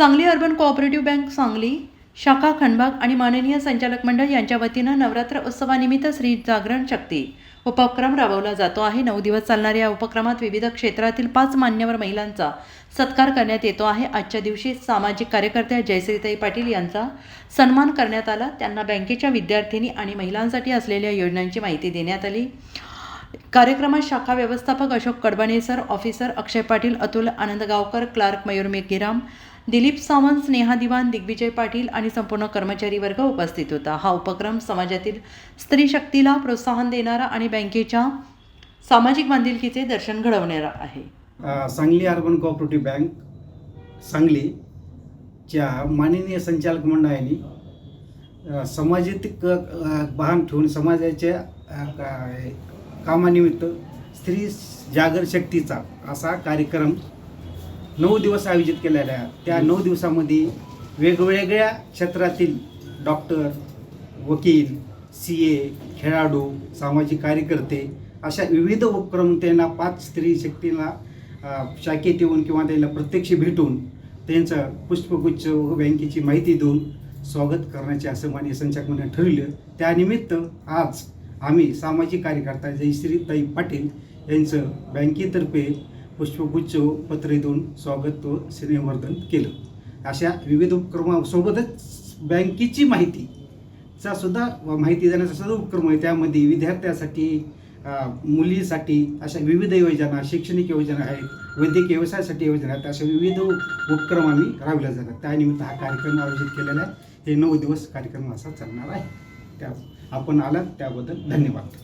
Sangli urban cooperative bank Sangli शाखा खंडबाग आणि माननीय संचालक मंडळ यांच्या वतीनं नवरात्र उत्सवानिमित्त श्री जागरण शक्ती उपक्रम राबवला जातो आहे. नऊ दिवस चालणाऱ्या या उपक्रमात विविध क्षेत्रातील पाच मान्यवर महिलांचा सत्कार करण्यात येतो आहे. आजच्या दिवशी सामाजिक कार्यकर्त्या जयश्रीताई पाटील यांचा सन्मान करण्यात आला. त्यांना बँकेच्या विद्यार्थिनी आणि महिलांसाठी असलेल्या योजनांची माहिती देण्यात आली. कार्यक्रमात शाखा व्यवस्थापक Ashok Kadbane sir officer Akshay Patil Atul Anand Gavkar clerk Mayur Meghgiram Dilip Sawant Sneha Diwan Digvijay Patil आणि संपूर्ण कर्मचारी वर्ग उपस्थित होता. हा उपक्रम समाजातील स्त्री शक्तीला प्रोत्साहन देणारा आणि बँकेच्या सामाजिक बांधिलकीचे दर्शन घडवणारा आहे. सांगली अर्बन कोऑपरेटिव्ह बँक सांगलीच्या माननीय संचालक मंडळाने अ, सामाजिक भान ठेवून समाजाच्या कामानिमित्त स्त्री जागर शक्तीचा असा कार्यक्रम नऊ दिवस आयोजित केलेला आहे. त्या नऊ दिवसामध्ये वेगवेगळ्या क्षेत्रातील डॉक्टर वकील सी ए खेळाडू सामाजिक कार्यकर्ते अशा विविध उपक्रम त्यांना पाच स्त्री शक्तीला शाखेत येऊन किंवा त्यांना प्रत्यक्ष भेटून त्यांचं पुष्पगुच्छ व बँकेची माहिती देऊन स्वागत करण्याचे असं माननीय संचालक ठरवलं. त्यानिमित्त आज आम्ही सामाजिक कार्यकर्ता जयश्रीताई पाटील यांचं बँकेतर्फे पुष्पगुच्छ पत्रे देऊन स्वागत व स्नेहवर्धन केलं. अशा विविध उपक्रमासोबतच बँकेची माहिती चा सुद्धा माहिती देण्याचा सुद्धा उपक्रम आहे. त्यामध्ये विद्यार्थ्यासाठी मुलीसाठी अशा विविध योजना शैक्षणिक योजना आहेत वैद्यकीय व्यवसायासाठी योजना आहेत. अशा विविध उपक्रम आम्ही राबवल्या जातात. त्यानिमित्त हा कार्यक्रम आयोजित केलेला आहे. हे नऊ दिवस कार्यक्रम असा चालणार आहे. त्या आपण आलात त्याबद्दल धन्यवाद.